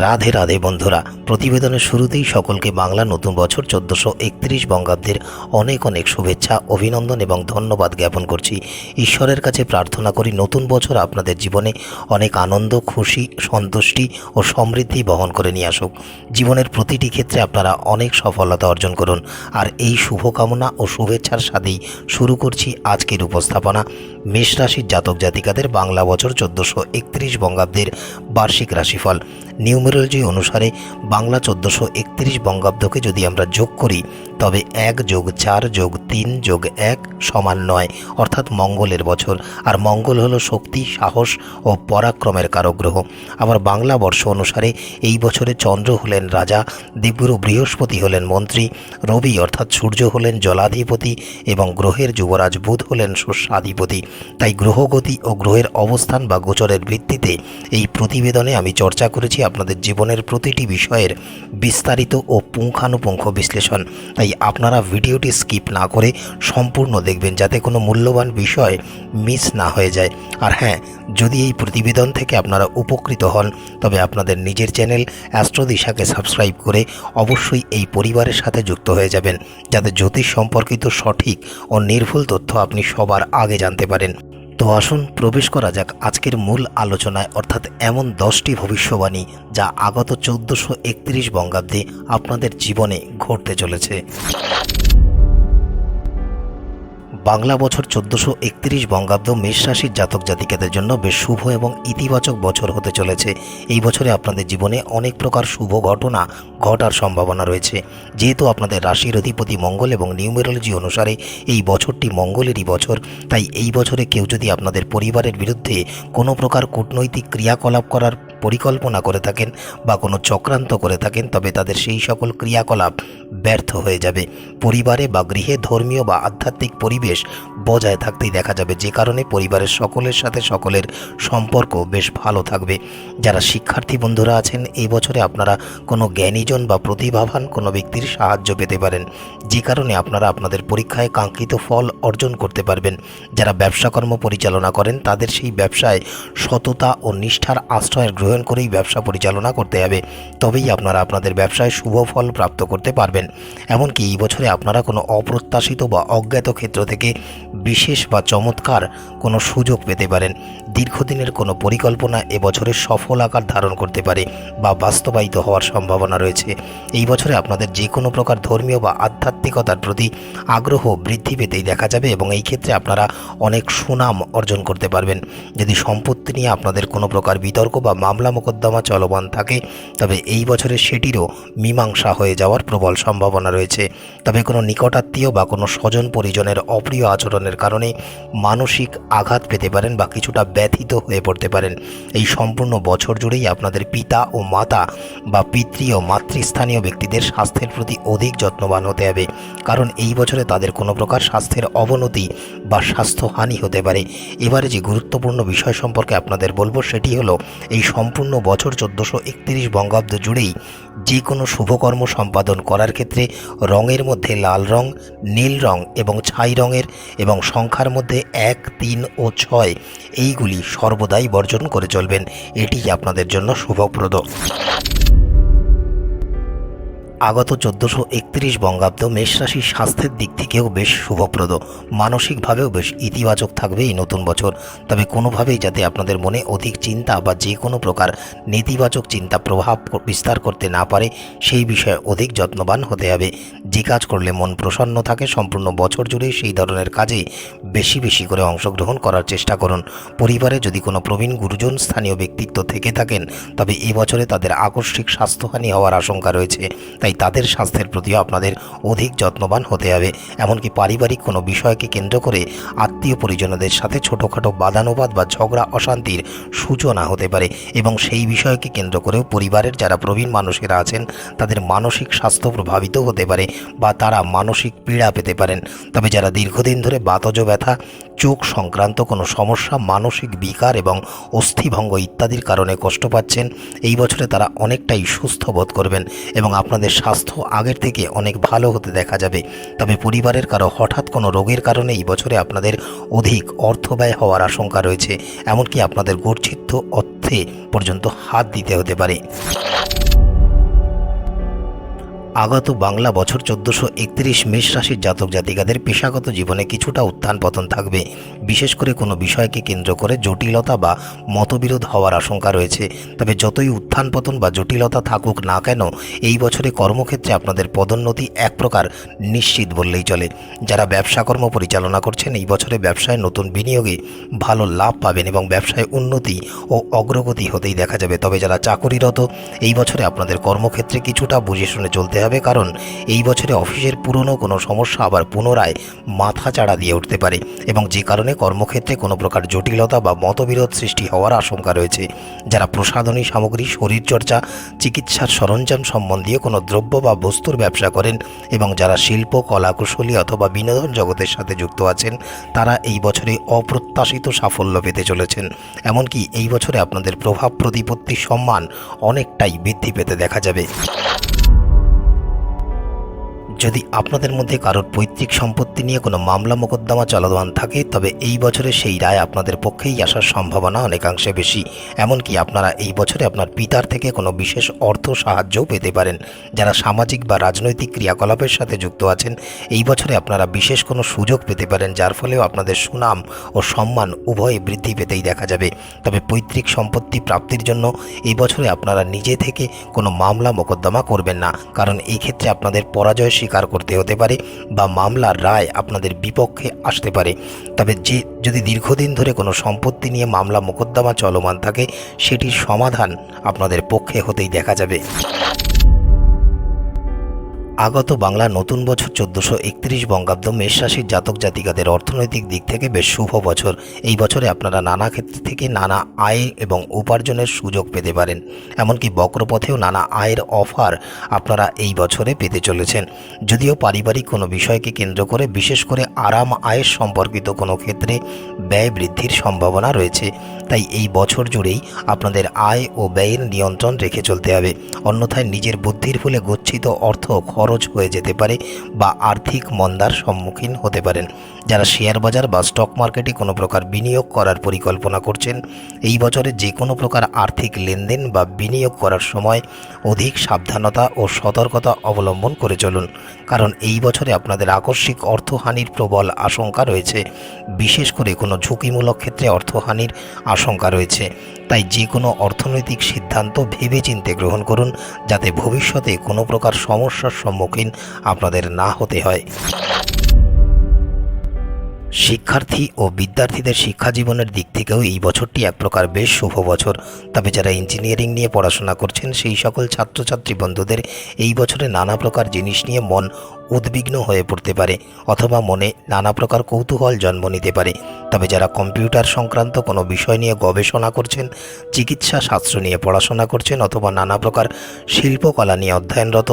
রাধে রাধে বন্ধুরা, প্রতিবেদনের শুরুতেই সকলকে বাংলা নতুন বছর চোদ্দোশো একত্রিশ বঙ্গাব্দের অনেক অনেক শুভেচ্ছা, অভিনন্দন এবং ধন্যবাদ জ্ঞাপন করছি। ঈশ্বরের কাছে প্রার্থনা করি নতুন বছর আপনাদের জীবনে অনেক আনন্দ, খুশি, সন্তুষ্টি ও সমৃদ্ধি বহন করে নিয়ে আসুক। জীবনের প্রতিটি ক্ষেত্রে আপনারা অনেক সফলতা অর্জন করুন। আর এই শুভকামনা ও শুভেচ্ছার সাথেই শুরু করছি আজকের উপস্থাপনা। মেষ রাশির জাতক জাতিকাদের বাংলা বছর চোদ্দোশো একত্রিশ বঙ্গাব্দের বার্ষিক রাশিফল। নিউমেরোলজি অনুসারে বাংলা চোদ্দোশো একত্রিশ বঙ্গাব্দকে যদি আমরা যোগ করি তবে এক যোগ চার যোগ তিন যোগ এক সমান নয়, অর্থাৎ মঙ্গলের বছর। আর মঙ্গল হলো শক্তি, সাহস ও পরাক্রমের কারক গ্রহ আবার বাংলা বর্ষ অনুসারে এই বছরে চন্দ্র হলেন রাজা, দেবগুরু বৃহস্পতি হলেন মন্ত্রী, রবি অর্থাৎ সূর্য হলেন জলাধিপতি এবং গ্রহের যুবরাজ বুধ হলেন শস্যাধিপতি। তাই গ্রহগতি ও গ্রহের অবস্থান বা গোচরের ভিত্তিতে এই প্রতিবেদনে আমি চর্চা করেছি আপনাদের জীবনের প্রতিটি বিষয়ের বিস্তারিত ও পুঙ্খানুপুঙ্খ বিশ্লেষণ। তাই আপনারা ভিডিওটি স্কিপ না করে সম্পূর্ণ দেখবেন যাতে কোনো মূল্যবান বিষয় মিস না হয়ে যায়। আর হ্যাঁ যদি এই প্রতিবেদন থেকে আপনারা উপকৃত হন, তবে আপনাদের নিজের চ্যানেল অ্যাস্ট্রোদিশাকে সাবস্ক্রাইব করে অবশ্যই এই পরিবারের সাথে যুক্ত হয়ে যাবেন, যাতে জ্যোতিষ সম্পর্কিত সঠিক ও নির্ভুল তথ্য আপনি সবার আগে জানতে পারেন। তো আসুন প্রবেশ করা যাক আজকের মূল আলোচনায়, অর্থাৎ এমন দশটি ভবিষ্যবাণী যা আগত চোদ্দোশো একত্রিশ বঙ্গাব্দে আপনাদের জীবনে ঘটতে চলেছে। বাংলা বছর চোদ্দোশো একত্রিশ বঙ্গাব্দ মেষ রাশির জাতক জাতিকাদের জন্য বেশ শুভ এবং ইতিবাচক বছর হতে চলেছে। এই বছরে আপনাদের জীবনে অনেক প্রকার শুভ ঘটনা ঘটার সম্ভাবনা রয়েছে। যেহেতু আপনাদের রাশির অধিপতি মঙ্গল এবং নিউমেরোলজি অনুসারে এই বছরটি মঙ্গলেরই বছর, তাই এই বছরে কেউ যদি আপনাদের পরিবারের বিরুদ্ধে কোনো প্রকার কূটনৈতিক ক্রিয়াকলাপ করার পরিকল্পনা করে থাকেন বা কোনো চক্রান্ত করে থাকেন, তবে তাদের সেই সকল ক্রিয়াকলাপ ব্যর্থ হয়ে যাবে। পরিবারে বা গৃহে ধর্মীয় বা আধ্যাত্মিক পরিবেশ বজায় থাকতেই দেখা যাবে, যে কারণে পরিবারের সকলের সাথে সকলের সম্পর্ক বেশ ভালো থাকবে। যারা শিক্ষার্থী বন্ধুরা আছেন, এই বছরে আপনারা কোনো জ্ঞানীজন বা প্রতিভাবান কোনো ব্যক্তির সাহায্য পেতে পারেন। যে কারণে আপনারা আপনাদের পরীক্ষায় কাঙ্ক্ষিত ফল অর্জন করতে পারবেন। যারা ব্যবসাকর্ম পরিচালনা করেন, তাদের সেই ব্যবসায় সততা ও নিষ্ঠার আশ্রয় গ্রহণ করেই ব্যবসা পরিচালনা করতে হবে। তবেই আপনারা আপনাদের ব্যবসায় শুভ ফল প্রাপ্ত করতে পারবেন। এমনকি এই বছরে আপনারা কোনো অপ্রত্যাশিত বা অজ্ঞাত ক্ষেত্র থেকে বিশেষ বা চমৎকার কোনো সুযোগ পেতে পারেন। দীর্ঘদিনের কোনো পরিকল্পনা এবছরে সফল আকার ধারণ করতে পারে বা বাস্তবায়িত হওয়ার সম্ভাবনা রয়েছে। এই বছরে আপনাদের যে কোনো প্রকার ধর্মীয় বা আধ্যাত্মিকতার প্রতি আগ্রহ বৃদ্ধি পেতেই দেখা যাবে এবং এই ক্ষেত্রে আপনারা অনেক সুনাম অর্জন করতে পারবেন। যদি সম্পত্তি নিয়ে আপনাদের কোনো প্রকার বিতর্ক বা মামলা মোকদ্দমা চলমান থাকে, তবে এই বছরে সেটিরও মীমাংসা হয়ে যাওয়ার প্রবল সম্ভাবনা রয়েছে। তবে কোনো নিকটাত্মীয় বা কোনো স্বজন পরিজনের অপ্রিয় আচরণের কারণে মানসিক আঘাত পেতে পারেন বা কিছুটা ব্যথিত হয়ে পড়তে পারেন। এই সম্পূর্ণ বছর জুড়েই আপনাদের পিতা ও মাতা বা পিতৃ ও মাতৃস্থানীয় ব্যক্তিদের স্বাস্থ্যের প্রতি অধিক যত্নবান হতে হবে। কারণ এই বছরে তাদের কোনো প্রকার স্বাস্থ্যের অবনতি বা স্বাস্থ্যহানি হতে পারে। এবারে যে গুরুত্বপূর্ণ বিষয় সম্পর্কে আপনাদের বলব সেটি হলো, এই সম্পূর্ণ বছর চোদ্দোশো একত্রিশ বঙ্গাব্দ জুড়েই যে কোনো শুভকর্ম সম্পাদন করার ক্ষেত্রে রঙের মধ্যে লাল রং, নীল রং এবং ছাই রঙের এবং সংখ্যার মধ্যে এক, তিন ও ছয় এইগুলি সর্বদাই বর্জন করে চলবেন। এটি আপনাদের জন্য শুভপ্রদ আগত চোদ্দোশো একত্রিশ বঙ্গাব্দ মেষ রাশির স্বাস্থ্যের দিক থেকেও বেশ শুভপ্রদ। মানসিকভাবেও বেশ ইতিবাচক থাকবে এই নতুন বছর। তবে কোনোভাবেই যাতে আপনাদের মনে অধিক চিন্তা বা যে কোনো প্রকার নেতিবাচক চিন্তা প্রভাব বিস্তার করতে না পারে, সেই বিষয়ে অধিক যত্নবান হতে হবে। যে কাজ করলে মন প্রসন্ন থাকে, সম্পূর্ণ বছর জুড়ে সেই ধরনের কাজে বেশি বেশি করে অংশগ্রহণ করার চেষ্টা করুন। পরিবারে যদি কোনো প্রবীণ গুরুজন স্থানীয় ব্যক্তিত্ব থেকে থাকেন, তবে এবছরে তাদের আকস্মিক স্বাস্থ্যহানি হওয়ার আশঙ্কা রয়েছে। তাই তাদের স্বাস্থ্যের প্রতিও আপনাদের অধিক যত্নবান হতে হবে। এমনকি পারিবারিক কোনো বিষয়কে কেন্দ্র করে আত্মীয় পরিজনদের সাথে ছোটোখাটো বাদানুবাদ বা ঝগড়া অশান্তির সূচনা হতে পারে এবং সেই বিষয়কে কেন্দ্র করেও পরিবারের যারা প্রবীণ মানুষেরা আছেন, তাদের মানসিক স্বাস্থ্য প্রভাবিত হতে পারে বা তারা মানসিক পীড়া পেতে পারেন। তবে যারা দীর্ঘদিন ধরে বাতজ ব্যথা, চোখ সংক্রান্ত কোনো সমস্যা, মানসিক বিকার এবং অস্থিভঙ্গ ইত্যাদির কারণে কষ্ট পাচ্ছেন, এই বছরে তারা অনেকটাই সুস্থ বোধ করবেন এবং আপনাদের স্বাস্থ্য আগের থেকে অনেক ভালো হতে দেখা যাবে। তবে পরিবারের কারও হঠাৎ কোনো রোগের কারণে এই বছরে আপনাদের অধিক অর্থ ব্যয় হওয়ার আশঙ্কা রয়েছে। এমনকি আপনাদের গর্চিত অর্থে পর্যন্ত হাত দিতে হতে পারে। আগত বাংলা বছর চোদ্দোশো একত্রিশ মেষ রাশির জাতক জাতিকাদের পেশাগত জীবনে কিছুটা উত্থান পতন থাকবে। বিশেষ করে কোনো বিষয়কে কেন্দ্র করে জটিলতা বা মতবিরোধ হওয়ার আশঙ্কা রয়েছে। তবে যতই উত্থান পতন বা জটিলতা থাকুক না কেন, এই বছরে কর্মক্ষেত্রে আপনাদের পদোন্নতি এক প্রকার নিশ্চিত বললেই চলে। যারা ব্যবসা কর্ম পরিচালনা করছেন, এই বছরে ব্যবসায় নতুন বিনিয়োগে ভালো লাভ পাবেন এবং ব্যবসায় উন্নতি ও অগ্রগতি হতেই দেখা যাবে। তবে যারা চাকরিরত, এই বছরে আপনাদের কর্মক্ষেত্রে কিছুটা বুঝে শুনে চলতে হবে কারণ এই বছরে অফিসের পুরনো কোনো সমস্যা আবার পুনরায় মাথা চাড়া দিয়ে উঠতে পারে এবং যে কারণে কর্মক্ষেত্রে কোনো প্রকার জটিলতা বা মতবিরোধ সৃষ্টি হওয়ার আশঙ্কা রয়েছে। যারা প্রসাধনী সামগ্রী, শরীরচর্চা, চিকিৎসার সরঞ্জাম সম্বন্ধীয় কোনো দ্রব্য বা বস্তুর ব্যবসা করেন এবং যারা শিল্প কলাকুশলী অথবা বিনোদন জগতের সাথে যুক্ত আছেন, তারা এই বছরে অপ্রত্যাশিত সাফল্য পেতে চলেছেন। এমনকি এই বছরে আপনাদের প্রভাব প্রতিপত্তি সম্মান অনেকটাই বৃদ্ধি পেতে দেখা যাবে। যদি আপনাদের মধ্যে কারোর পৈতৃক সম্পত্তি নিয়ে কোনো মামলা মোকদ্দমা চলমান থাকে, তবে এই বছরে সেই রায় আপনাদের পক্ষেই আসার সম্ভাবনা অনেকাংশে বেশি। এমনকি আপনারা এই বছরে আপনার পিতার থেকে কোনো বিশেষ অর্থ সাহায্যও পেতে পারেন। যারা সামাজিক বা রাজনৈতিক ক্রিয়াকলাপের সাথে যুক্ত আছেন, এই বছরে আপনারা বিশেষ কোনো সুযোগ পেতে পারেন, যার ফলেও আপনাদের সুনাম ও সম্মান উভয়ে বৃদ্ধি পেতেই দেখা যাবে। তবে পৈতৃক সম্পত্তি প্রাপ্তির জন্য এই বছরে আপনারা নিজে থেকে কোনো মামলা মোকদ্দমা করবেন না। কারণ এই ক্ষেত্রে আপনাদের পরাজয় স্বীকার করতে হতে পারে বা মামলার রায় আপনাদের বিপক্ষে আসতে পারে। তবে যে, যদি দীর্ঘদিন ধরে কোনো সম্পত্তি নিয়ে মামলা মোকদ্দমা চলমান থাকে, সেটির সমাধান আপনাদের পক্ষে হতেই দেখা যাবে। আগত বাংলা নতুন বছর চোদ্দোশো একত্রিশ বঙ্গাব্দ মেষ রাশির জাতক জাতিকাদের অর্থনৈতিক দিক থেকে বেশ শুভ বছর। এই বছরে আপনারা নানা ক্ষেত্র থেকে নানা আয় এবং উপার্জনের সুযোগ পেতে পারেন। এমনকি বক্রপথেও নানা আয়ের অফার আপনারা এই বছরে পেতে চলেছেন। যদিও পারিবারিক কোনো বিষয়কে কেন্দ্র করে, বিশেষ করে আরাম আয়ের সম্পর্কিত কোনো ক্ষেত্রে ব্যয় বৃদ্ধির সম্ভাবনা রয়েছে। তাই এই বছর জুড়েই আপনাদের আয় ও ব্যয়ের নিয়ন্ত্রণ রেখে চলতে হবে। অন্যথায় নিজের বুদ্ধির ফলে গচ্ছিত অর্থ খরচ হয়ে যেতে পারে বা আর্থিক মন্দার সম্মুখীন হতে পারেন। যারা শেয়ার বাজার বা স্টক মার্কেটে কোনো প্রকার বিনিয়োগ করার পরিকল্পনা করছেন, এই বছরে যে কোনো প্রকার আর্থিক লেনদেন বা বিনিয়োগ করার সময় অধিক সাবধানতা ও সতর্কতা অবলম্বন করে চলুন। কারণ এই বছরে আপনাদের আকস্মিক অর্থহানির প্রবল আশঙ্কা রয়েছে। বিশেষ করে কোনো ঝুঁকিমূলক ক্ষেত্রে অর্থহানির আশঙ্কা রয়েছে। তাই যে কোনো অর্থনৈতিক সিদ্ধান্ত ভেবেচিন্তে গ্রহণ করুন, যাতে ভবিষ্যতে কোনো প্রকার সমস্যার সম্মুখীন আপনাদের না হতে হয়। শিক্ষার্থী ও বিদ্যার্থীদের শিক্ষা জীবনের দিক থেকেও এই বছরটি এক প্রকার বেশ শুভ বছর। তবে যারা ইঞ্জিনিয়ারিং নিয়ে পড়াশোনা করছেন, সেই সকল ছাত্রছাত্রী বন্ধুদের এই বছরে নানা প্রকার জিনিস নিয়ে মন উদ্বিগ্ন হয়ে পড়তে পারে অথবা মনে নানা প্রকার কৌতূহল জন্ম নিতে পারে। তবে যারা কম্পিউটার সংক্রান্ত কোনো বিষয় নিয়ে গবেষণা করছেন, চিকিৎসা শাস্ত্র নিয়ে পড়াশোনা করছেন অথবা নানা প্রকার শিল্পকলা নিয়ে অধ্যয়নরত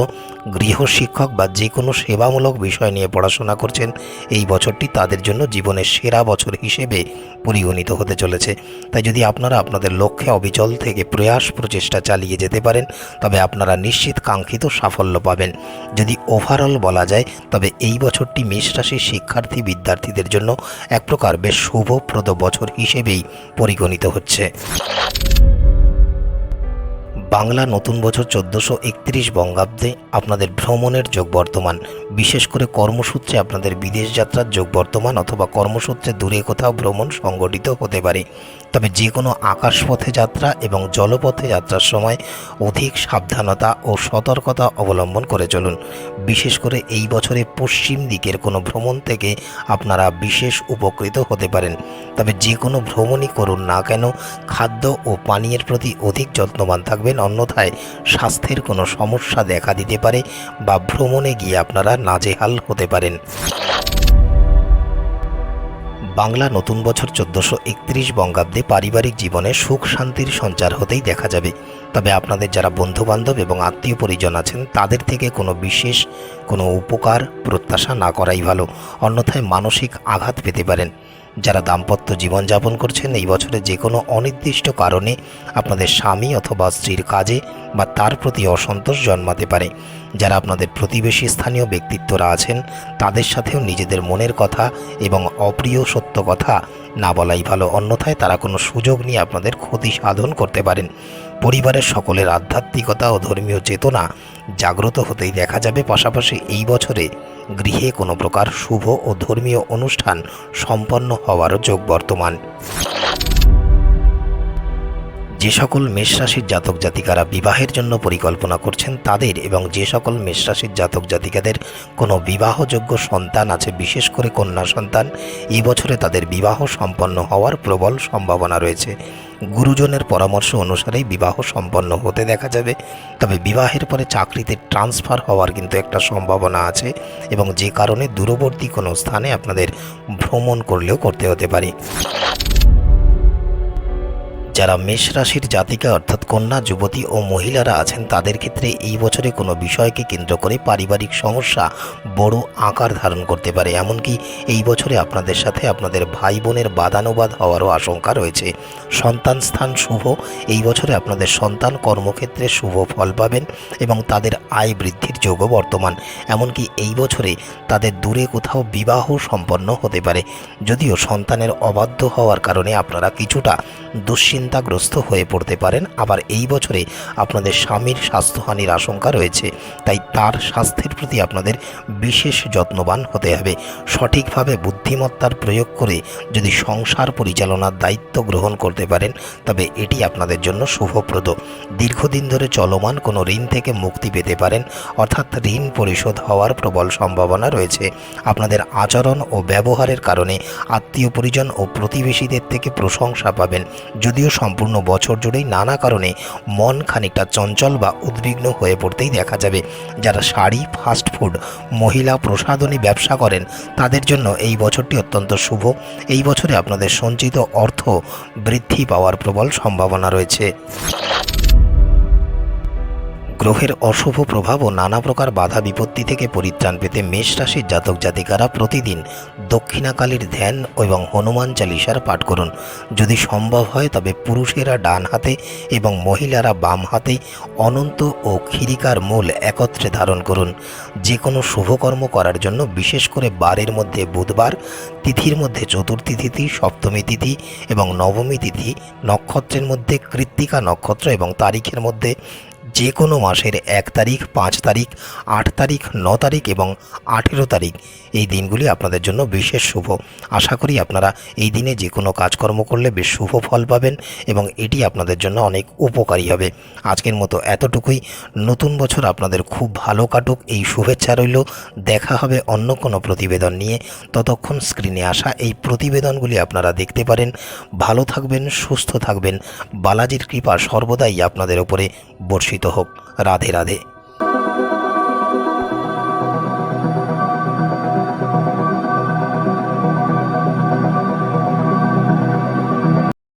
গৃহ শিক্ষক বা যে কোনো সেবামূলক বিষয় নিয়ে পড়াশোনা করছেন, এই বছরটি তাদের জন্য জীবনের সেরা বছর হিসেবে পরিগণিত হতে চলেছে। তাই যদি আপনারা আপনাদের লক্ষ্যে অবিচল থেকে প্রয়াস প্রচেষ্টা চালিয়ে যেতে পারেন, তবে আপনারা নিশ্চিত কাঙ্ক্ষিত সাফল্য পাবেন। যদি ওভারঅল বলা যায়, তবে এই বছরটি মেষ রাশির শিক্ষার্থী বিদ্যার্থীদের জন্য এক প্রকার বেশ শুভপ্রদ বছর হিসেবেই পরিগণিত হচ্ছে। বাংলা নতুন বছর চোদ্দোশো একত্রিশ বঙ্গাব্দে আপনাদের ভ্রমণের যোগ বর্তমান। বিশেষ করে কর্মসূত্রে আপনাদের বিদেশ যাত্রার যোগ বর্তমান অথবা কর্মসূত্রে দূরে কোথাও ভ্রমণ সংগঠিত হতে পারে। তবে যে কোনো আকাশপথে যাত্রা এবং জলপথে যাত্রার সময় অধিক সাবধানতা ও সতর্কতা অবলম্বন করে চলুন। বিশেষ করে এই বছরে পশ্চিম দিকের কোনো ভ্রমণ থেকে আপনারা বিশেষ উপকৃত হতে পারেন। তবে যে কোনো ভ্রমণই করুন না কেন, খাদ্য ও পানীয়ের প্রতি অধিক যত্নবান থাকবেন, অন্যথায় স্বাস্থ্যের কোনো সমস্যা দেখা দিতে পারে বা ভ্রমণে গিয়ে আপনারা নাজেহাল হতে পারেন। বাংলা নতুন বছর চোদ্দোশো একত্রিশ বঙ্গাব্দে পারিবারিক জীবনে সুখ শান্তির সঞ্চার হতেই দেখা যাবে। তবে আপনাদের যারা বন্ধুবান্ধব এবং আত্মীয় পরিজন আছেন, তাদের থেকে কোনো বিশেষ কোনো উপকার, প্রত্যাশা না করাই ভালো। অন্যথায় মানসিক আঘাত পেতে পারেন। যারা দাম্পত্য জীবনযাপন করছেন, এই বছরে যে কোনো অনির্দিষ্ট কারণে আপনাদের স্বামী অথবা স্ত্রীর কাজে বা তার প্রতি অসন্তোষ জন্মাতে পারে। যারা আপনাদের প্রতিবেশী স্থানীয় ব্যক্তিত্বরা আছেন, তাদের সাথেও নিজেদের মনের কথা এবং অপ্রিয় সত্য কথা না বলাই ভালো। অন্যথায় তারা কোনো সুযোগ নিয়ে আপনাদের ক্ষতি সাধন করতে পারেন। পরিবারের সকলের আধ্যাত্মিকতা ও ধর্মীয় চেতনা জাগ্রত হতেই দেখা যাবে। পাশাপাশি এই বছরে গৃহে কোনো প্রকার শুভ ও ধর্মীয় অনুষ্ঠান সম্পন্ন হওয়ারও যোগ বর্তমান। যে সকল মেষরাশির জাতক জাতিকারা বিবাহের জন্য পরিকল্পনা করছেন তাদের এবং যে সকল মেষরাশির জাতক জাতিকাদের কোনো বিবাহযোগ্য সন্তান আছে, বিশেষ করে কন্যা সন্তান, এই বছরে তাদের বিবাহ সম্পন্ন হওয়ার প্রবল সম্ভাবনা রয়েছে। গুরুজনের পরামর্শ অনুসারেই বিবাহ সম্পন্ন হতে দেখা যাবে। তবে বিবাহের পরে চাকরিতে ট্রান্সফার হওয়ার কিন্তু একটা সম্ভাবনা আছে এবং যে কারণে দূরবর্তী কোনো স্থানে আপনাদের ভ্রমণ করলেও করতে হতে পারে। যারা মেষ রাশির জাতিকা অর্থাৎ কন্যা, যুবতী ও মহিলারা আছেন, তাদের ক্ষেত্রে এই বছরে কোনো বিষয়কে কেন্দ্র করে পারিবারিক সমস্যা বড় আকার ধারণ করতে পারে। এমনকি এই বছরে আপনাদের সাথে আপনাদের ভাই বোনের বাদানুবাদ হওয়ারও আশঙ্কা রয়েছে। সন্তান স্থান শুভ, এই বছরে আপনাদের সন্তান কর্মক্ষেত্রে শুভ ফল পাবেন এবং তাদের আয় বৃদ্ধির যোগও বর্তমান। এমনকি এই বছরে তাদের দূরে কোথাও বিবাহ সম্পন্ন হতে পারে। যদিও সন্তানের অবাধ্য হওয়ার কারণে আপনারা কিছুটা দুশ্চিন্তাগ্রস্ত হয়ে পড়তে পারেন। আবার এই বছরে আপনাদের স্বামীর স্বাস্থ্যহানির আশঙ্কা রয়েছে, তাই তার স্বাস্থ্যের প্রতি আপনাদের বিশেষ যত্নবান হতে হবে। সঠিকভাবে বুদ্ধিমত্তার প্রয়োগ করে যদি সংসার পরিচালনার দায়িত্ব গ্রহণ করতে পারেন, তবে এটি আপনাদের জন্য শুভপ্রদ। দীর্ঘদিন ধরে চলমান কোনো ঋণ থেকে মুক্তি পেতে পারেন, অর্থাৎ ঋণ পরিশোধ হওয়ার প্রবল সম্ভাবনা রয়েছে। আপনাদের আচরণ ও ব্যবহারের কারণে আত্মীয় পরিজন ও প্রতিবেশীদের থেকে প্রশংসা পাবেন। যদিও সম্পূর্ণ বছর জুড়েই নানা কারণে মন খানিকটা চঞ্চল বা উদ্বিগ্ন হয়ে পড়তেই দেখা যাবে। যারা শাড়ি ফাস্টফুড মহিলা প্রসাধনী ব্যবসা করেন, তাদের জন্য এই বছরটি অত্যন্ত শুভ। এই বছরে আপনাদের সঞ্চিত অর্থ বৃদ্ধি পাওয়ার প্রবল সম্ভাবনা রয়েছে। গ্রহের অশুভ প্রভাব ও নানা প্রকার বাধা বিপত্তি থেকে পরিত্রাণ পেতে মেষ রাশির জাতক জাতিকারা প্রতিদিন দক্ষিণাকালীর ধ্যান এবং হনুমান চালিসার পাঠ করুন। যদি সম্ভব হয়, তবে পুরুষেরা ডান হাতে এবং মহিলারা বাম হাতে অনন্ত ও ক্ষিরিকার মূল একত্রে ধারণ করুন। যে কোনো শুভকর্ম করার জন্য বিশেষ করে বারের মধ্যে বুধবার, তিথির মধ্যে চতুর্থী তিথি, সপ্তমী তিথি এবং নবমী তিথি, নক্ষত্রের মধ্যে কৃত্তিকা নক্ষত্র এবং তারিখের মধ্যে যে কোনো মাসের এক তারিখ, পাঁচ তারিখ, আট তারিখ, ন তারিখ এবং আঠেরো তারিখ। এই দিনগুলি আপনাদের জন্য বিশেষ শুভ। আশা করি আপনারা এই দিনে যে কোনো কাজকর্ম করলে বেশ শুভ ফল পাবেন এবং এটি আপনাদের জন্য অনেক উপকারী হবে। আজকের মতো এতটুকুই। নতুন বছর আপনাদের খুব ভালো কাটুক, এই শুভেচ্ছা রইল। দেখা হবে অন্য কোনো প্রতিবেদন নিয়ে। ততক্ষণ স্ক্রিনে আসা এই প্রতিবেদনগুলি আপনারা দেখতে পারেন। ভালো থাকবেন, সুস্থ থাকবেন। বালাজির কৃপা সর্বদাই আপনাদের ওপরে বর্ষিত হোক রাধে রাধে।